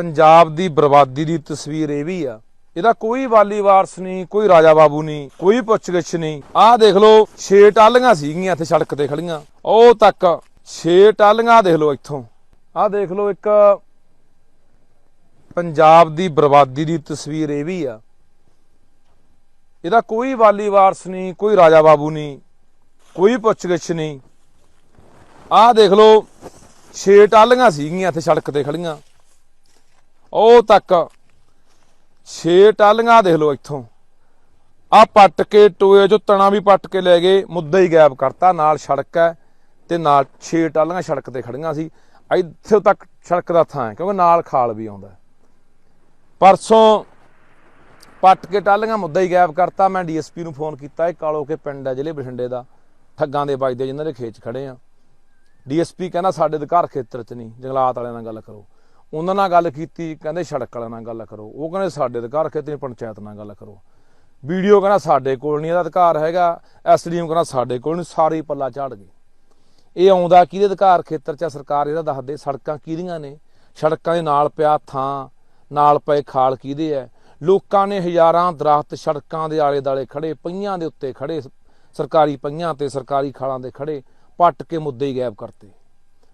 ਪੰਜਾਬ ਦੀ ਬਰਬਾਦੀ ਦੀ ਤਸਵੀਰ ਇਹ ਵੀ ਆ। ਇਹਦਾ ਕੋਈ ਵਾਲੀ ਵਾਰਸ ਨਹੀਂ, ਕੋਈ ਰਾਜਾ ਬਾਬੂ ਨਹੀਂ, ਕੋਈ ਪੁੱਛਗਿੱਛ ਨਹੀਂ। ਆਹ ਦੇਖ ਲਓ, ਛੇ ਟਾਲੀਆਂ ਸੀਗੀਆਂ ਇੱਥੇ ਸੜਕ ਤੇ ਖੜੀਆਂ। ਉਹ ਤੱਕ ਛੇ ਟਾਲੀਆਂ ਆਹ ਦੇਖ ਲਓ ਇੱਥੋਂ। ਆਹ ਦੇਖ ਲਓ ਇੱਕ ਪੰਜਾਬ ਦੀ ਬਰਬਾਦੀ ਦੀ ਤਸਵੀਰ ਇਹ ਵੀ ਆ। ਇਹਦਾ ਕੋਈ ਵਾਲੀ ਵਾਰਸ ਨਹੀਂ, ਕੋਈ ਰਾਜਾ ਬਾਬੂ ਨਹੀਂ, ਕੋਈ ਪੁੱਛਗਿੱਛ ਨਹੀਂ। ਆਹ ਦੇਖ ਲਓ, ਛੇ ਟਾਲੀਆਂ ਸੀਗੀਆਂ ਇੱਥੇ ਸੜਕ ਤੇ ਖੜੀਆਂ। ਉਹ ਤੱਕ ਛੇ ਟਾਲੀਆਂ ਦੇਖ ਲਓ ਇੱਥੋਂ। ਆ ਪੱਟ ਕੇ ਟੋਏ ਜੋ ਤਣਾ ਵੀ ਪੱਟ ਕੇ ਲੈ ਗਏ, ਮੁੱਦਾ ਹੀ ਗਾਇਬ ਕਰਤਾ। ਨਾਲ ਸੜਕ ਹੈ ਤੇ ਨਾਲ ਛੇ ਟਾਲੀਆਂ ਸੜਕ ਤੇ ਖੜੀਆਂ ਸੀ। ਇੱਥੇ ਤੱਕ ਸੜਕ ਦਾ ਥਾਂ ਹੈ, ਕਿਉਂਕਿ ਨਾਲ ਖਾਲ ਵੀ ਆਉਂਦਾ ਪਰਸੋਂ ਪੱਟ ਕੇ ਟਾਲੀਆਂ, ਮੁੱਦਾ ਹੀ ਗਾਇਬ ਕਰਤਾ। ਮੈਂ ਡੀਐਸਪੀ ਨੂੰ ਫੋਨ ਕੀਤਾ, ਇਹ ਕਾਲੋ ਕੇ ਪਿੰਡ ਹੈ, ਜ਼ਿਲ੍ਹੇ ਬਠਿੰਡੇ ਦਾ। ਠੱਗਾਂ ਦੇ ਵੱਜਦੇ ਜਿਨ੍ਹਾਂ ਦੇ ਖੇਤ 'ਚ ਖੜੇ ਆ। ਡੀਐਸਪੀ ਕਹਿੰਦਾ, ਸਾਡੇ ਅਧਿਕਾਰ ਖੇਤਰ 'ਚ ਨਹੀਂ, ਜੰਗਲਾਤ ਵਾਲਿਆਂ ਨਾਲ ਗੱਲ ਕਰੋ। ਉਹਨਾਂ ਨਾਲ ਗੱਲ ਕੀਤੀ, ਕਹਿੰਦੇ ਸੜਕ ਵਾਲਿਆਂ ਨਾਲ ਗੱਲ ਕਰੋ। ਉਹ ਕਹਿੰਦੇ ਸਾਡੇ ਅਧਿਕਾਰ ਖੇਤਰ ਪੰਚਾਇਤ ਨਾਲ ਗੱਲ ਕਰੋ। ਵੀਡੀਓ ਕਹਿੰਦਾ ਸਾਡੇ ਕੋਲ ਨਹੀਂ, ਇਹਦਾ ਅਧਿਕਾਰ ਹੈਗਾ। ਐਸਡੀਐਮ ਕਹਿੰਦਾ ਸਾਡੇ ਕੋਲ ਨਹੀਂ, ਸਾਰੇ ਪੱਲਾ ਝਾੜ ਗਏ। ਇਹ ਆਉਂਦਾ ਕਿਹਦੇ ਅਧਿਕਾਰ ਖੇਤਰ 'ਚ ਆ? ਸਰਕਾਰ ਇਹਦਾ ਦੱਸਦੇ, ਸੜਕਾਂ ਕਿਹਦੀਆਂ ਨੇ? ਸੜਕਾਂ ਦੇ ਨਾਲ ਪਿਆ ਥਾਂ, ਨਾਲ ਪਏ ਖਾਲ ਕਿਹਦੇ ਐ ਲੋਕਾਂ ਨੇ ਹਜ਼ਾਰਾਂ ਦਰਖਤ ਸੜਕਾਂ ਦੇ ਆਲੇ ਦਾਲੇ ਖੜੇ ਪਈਆਂ ਦੇ ਉੱਤੇ ਖੜੇ ਸਰਕਾਰੀ ਪਈਆਂ ਤੇ ਸਰਕਾਰੀ ਖਾਲਾਂ ਦੇ ਖੜੇ ਪੱਟ ਕੇ ਮੁੱਦੇ ਹੀ ਗਾਇਬ ਕਰਤੇ।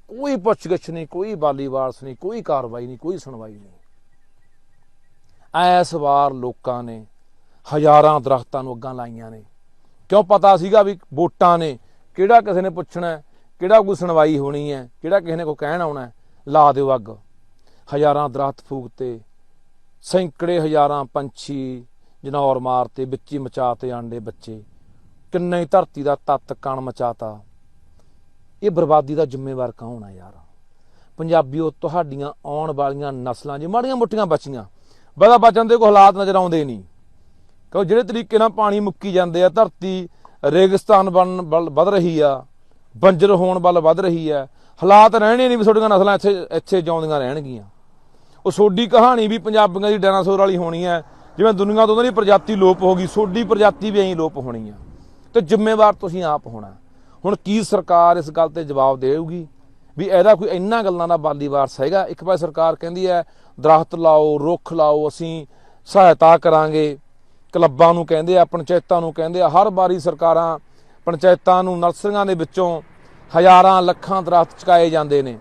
ਕੋਈ ਪੁੱਛਗਿੱਛ ਨਹੀਂ, ਕੋਈ ਬਾਲੀ ਵਾਰਸ ਨਹੀਂ, ਕੋਈ ਕਾਰਵਾਈ ਨਹੀਂ, ਕੋਈ ਸੁਣਵਾਈ ਨਹੀਂ। ਐਸ ਵਾਰ ਲੋਕਾਂ ਨੇ ਹਜ਼ਾਰਾਂ ਦਰਖਤਾਂ ਨੂੰ ਅੱਗਾਂ ਲਾਈਆਂ ਨੇ। ਕਿਉਂ ਪਤਾ ਸੀਗਾ ਵੀ ਵੋਟਾਂ ਨੇ ਕਿਹੜਾ ਕਿਸੇ ਨੇ ਪੁੱਛਣਾ ਕਿਹੜਾ ਕੋਈ ਸੁਣਵਾਈ ਹੋਣੀ ਹੈ, ਕਿਹੜਾ ਕਿਸੇ ਨੇ ਕੋਈ ਕਹਿਣ ਆਉਣਾ ਲਾ ਦਿਓ ਅੱਗ। ਹਜ਼ਾਰਾਂ ਦਰਖਤ ਫੂਕਤੇ, ਸੈਂਕੜੇ ਹਜ਼ਾਰਾਂ ਪੰਛੀ ਜਨੌਰ ਮਾਰਤੇ, ਵਿੱਚੀ ਮਚਾਤੇ ਆਂਡੇ ਬੱਚੇ। ਕਿੰਨੇ ਧਰਤੀ ਦਾ ਤੱਤ ਕਣ ਮਚਾਤਾ। ਇਹ ਬਰਬਾਦੀ ਦਾ ਜ਼ਿੰਮੇਵਾਰ ਕੌਣ ਹੈ ਯਾਰ? ਪੰਜਾਬੀਓ, ਤੁਹਾਡੀਆਂ ਆਉਣ ਵਾਲੀਆਂ ਨਸਲਾਂ ਜੇ, ਮਾੜੀਆਂ ਮੋਟੀਆਂ ਬਚੀਆਂ। ਬਦਾ ਬਚਣ ਦੇ ਕੋਈ ਹਾਲਾਤ ਨਜ਼ਰ ਆਉਂਦੇ ਨਹੀਂ। ਕਿਉਂ ਜਿਹੜੇ ਤਰੀਕੇ ਨਾਲ ਪਾਣੀ ਮੁੱਕੀ ਜਾਂਦੇ ਆ, ਧਰਤੀ ਰੇਗਿਸਤਾਨ ਬਣ ਵੱਲ ਵਧ ਰਹੀ ਆ, ਬੰਜਰ ਹੋਣ ਵੱਲ ਵੱਧ ਰਹੀ ਆ, ਹਾਲਾਤ ਰਹਿਣੇ ਨਹੀਂ ਵੀ ਤੁਹਾਡੀਆਂ ਨਸਲਾਂ ਇੱਥੇ ਇੱਥੇ ਜਿਉਂਦੀਆਂ ਰਹਿਣਗੀਆਂ। ਉਹ ਸੋਡੀ ਕਹਾਣੀ ਵੀ ਪੰਜਾਬੀਆਂ ਦੀ ਡਾਇਨਾਸੌਰ ਵਾਲੀ ਹੋਣੀ ਹੈ ਜਿਵੇਂ ਦੁਨੀਆ ਤੋਂ ਉਹਨਾਂ ਦੀ ਪ੍ਰਜਾਤੀ ਲੋਪ ਹੋ ਗਈ, ਸੋਡੀ ਪ੍ਰਜਾਤੀ ਵੀ ਐਂ ਲੋਪ ਹੋਣੀ ਆ। ਤੇ ਜ਼ਿੰਮੇਵਾਰ ਤੁਸੀਂ ਆਪ ਹੋਣਾ। ਹੁਣ ਕੀ ਸਰਕਾਰ ਇਸ ਗੱਲ ਤੇ ਜਵਾਬ ਦੇਊਗੀ? ਵੀ ਇਹਦਾ ਕੋਈ ਇੰਨਾ ਗੱਲਾਂ ਦਾ ਬਾਲੀ ਵਾਰਸ ਹੈਗਾ। ਇੱਕ ਪਾਸੇ ਸਰਕਾਰ ਕਹਿੰਦੀ ਹੈ, ਦਰਖਤ ਲਾਓ, ਰੁੱਖ ਲਾਓ, ਅਸੀਂ ਸਹਾਇਤਾ ਕਰਾਂਗੇ। ਕਲੱਬਾਂ ਨੂੰ ਕਹਿੰਦੇ ਆ, ਪੰਚਾਇਤਾਂ ਨੂੰ ਕਹਿੰਦੇ ਆ, ਹਰ ਵਾਰੀ ਸਰਕਾਰਾਂ ਪੰਚਾਇਤਾਂ ਨੂੰ ਨਰਸਰੀਆਂ ਦੇ ਵਿੱਚੋਂ ਹਜ਼ਾਰਾਂ ਲੱਖਾਂ ਦਰਖਤ ਚੁਕਾਏ ਜਾਂਦੇ ਨੇ।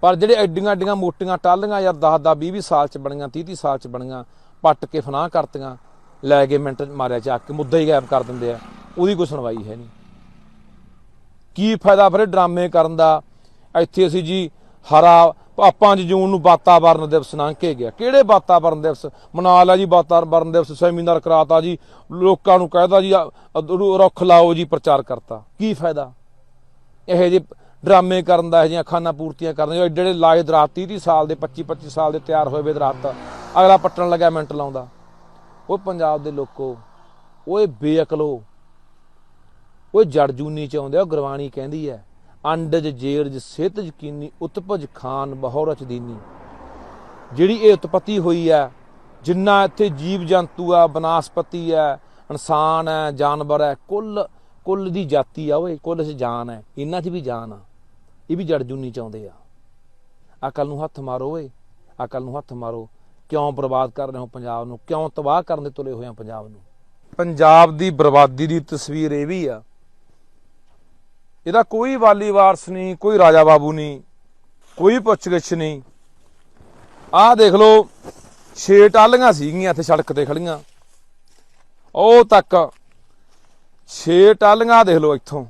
ਪਰ ਜਿਹੜੇ ਐਡੀਆਂ ਐਡੀਆਂ ਮੋਟੀਆਂ ਟਾਲੀਆਂ ਯਾਰ 10 10 20 20 ਸਾਲ ਚ ਬਣੀਆਂ 30 30 ਸਾਲ ਚ ਬਣੀਆਂ, ਪੱਟ ਕੇ ਫਨਾਹ ਕਰਤੀਆਂ, ਲੈ ਕੇ ਮਿੰਟ ਮਾਰਿਆ, ਚੱਕ ਕੇ ਮੁੱਦਾ ਹੀ ਗਾਇਬ ਕਰ ਦਿੰਦੇ ਆ। ਉਹਦੀ ਕੋਈ ਸੁਣਵਾਈ ਹੈ ਨਹੀਂ। ਕੀ ਫਾਇਦਾ ਫਿਰ ਡਰਾਮੇ ਕਰਨ ਦਾ? ਇੱਥੇ ਅਸੀਂ ਜੀ ਹਰਾ ਆ 5 ਜੂਨ ਨੂੰ ਵਾਤਾਵਰਨ ਦਿਵਸ ਲੰਘ ਕੇ ਗਿਆ। ਕਿਹੜੇ ਵਾਤਾਵਰਨ ਦਿਵਸ? ਮਨਾ ਲਿਆ ਜੀ ਵਾਤਾਵਰਨ ਦਿਵਸ, ਸੈਮੀਨਾਰ ਕਰਾਤਾ ਜੀ, ਲੋਕਾਂ ਨੂੰ ਕਹਿਦਾ ਜੀ ਰੁੱਖ ਲਾਓ ਜੀ, ਪ੍ਰਚਾਰ ਕਰਤਾ। ਕੀ ਫਾਇਦਾ? ਇਹ ਜੇ ਡਰਾਮੇ ਕਰਨ ਦਾ, ਇਹ ਜਿਹੀਆਂ ਖਾਨਾ ਪੂਰਤੀਆਂ ਕਰਨ ਦੇ ਜਿਹੜੇ ਲਾਏ ਦਰਾਤ 30 30 ਸਾਲ ਦੇ 25 25 ਸਾਲ ਦੇ ਤਿਆਰ ਹੋਏ ਵੇ ਦਰਖਤ ਅਗਲਾ ਪੱਟਣ ਲੱਗਿਆ ਮਿੰਟ ਲਾਉਂਦਾ। ਉਹ ਪੰਜਾਬ ਦੇ ਲੋਕੋ, ਓਏ ਬੇਅਕਲੋ। ਉਹ ਜੜਜੂਨੀ ਚ ਆਉਂਦੇ ਆ, ਉਹ ਗੁਰਬਾਣੀ ਕਹਿੰਦੀ ਹੈ ਅੰਡਜ ਜੇਰਜ ਸਿਹਤ ਯਕੀਨੀ, ਉਤਪਜ ਖਾਨ ਬਹੁਰਚ ਦੀਨੀ ਜਿਹੜੀ ਇਹ ਉਤਪਤੀ ਹੋਈ ਹੈ ਜਿੰਨਾ ਇੱਥੇ ਜੀਵ ਜੰਤੂ ਆ, ਬਨਾਸਪਤੀ ਹੈ ਇਨਸਾਨ ਹੈ ਜਾਨਵਰ ਹੈ ਕੁੱਲ ਕੁੱਲ ਦੀ ਜਾਤੀ ਆ ਓਏ, ਕੁੱਲ 'ਚ ਜਾਨ ਹੈ ਇਹਨਾਂ 'ਚ ਵੀ ਜਾਨ ਆ, ਇਹ ਵੀ ਜੜਜੂਨੀ ਚ ਆਉਂਦੇ ਆ। ਅਕਲ ਨੂੰ ਹੱਥ ਮਾਰੋ ਓਏ ਅਕਲ ਨੂੰ ਹੱਥ ਮਾਰੋ, ਕਿਉਂ ਬਰਬਾਦ ਕਰ ਰਹੇ ਹੋ ਪੰਜਾਬ ਨੂੰ, ਕਿਉਂ ਤਬਾਹ ਕਰਨ ਦੇ ਤੁਲੇ ਹੋਏ ਆ ਪੰਜਾਬ ਨੂੰ? ਪੰਜਾਬ ਦੀ ਬਰਬਾਦੀ ਦੀ ਤਸਵੀਰ ਇਹ ਵੀ ਆ ਇਹਦਾ ਕੋਈ ਵਾਲੀ ਵਾਰਸ ਨਹੀਂ, ਕੋਈ ਰਾਜਾ ਬਾਬੂ ਨਹੀਂ, ਕੋਈ ਪੁੱਛਗਿੱਛ ਨਹੀਂ। ਆਹ ਦੇਖ ਲਓ, ਛੇ ਟਾਲੀਆਂ ਸੀਗੀਆਂ ਇੱਥੇ ਸੜਕ ਤੇ ਖੜੀਆਂ। ਉਹ ਤੱਕ ਛੇ ਟਾਲੀਆਂ ਦੇਖ ਲਓ ਇੱਥੋਂ।